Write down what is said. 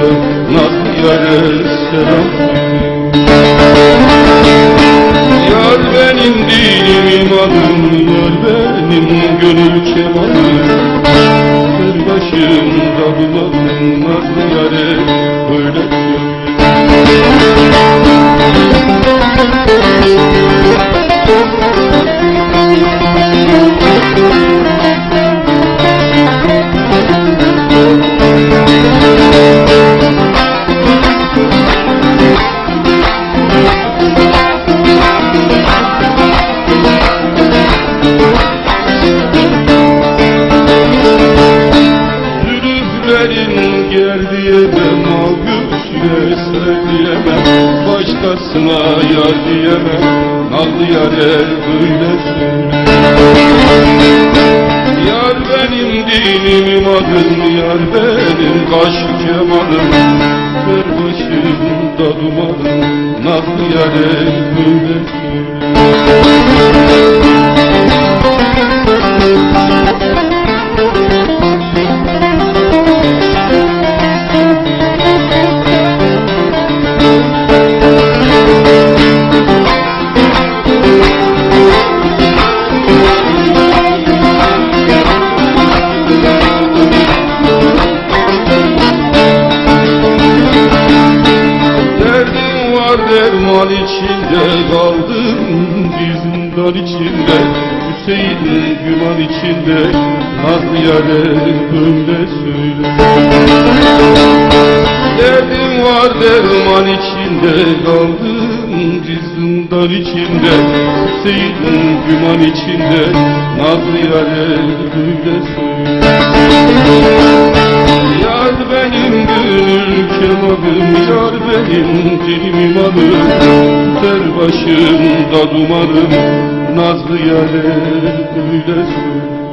Nasıl yarın selam Yar benim dinim imanım Yar benim gönül kemanım. Kır başımda bulalım Nasıl yarın diyemem Başkasına yar diyemem. Nazlı yare böyle Yar benim dinim imadım Yar benim. Kaş kemalım Her başımda dumanım Nazlı yare böyle söyle derman içinde kaldım bir içinde Hüseyin güman içinde Nazlı yare böyle söyle Derdim var derman içinde kaldım bir içinde Hüseyin güman içinde Nazlı yare böyle söyle Yar benim gönül kemalım Yar benim dilim imanım Ter başımda dumanım Nazlı yare öyle söyle.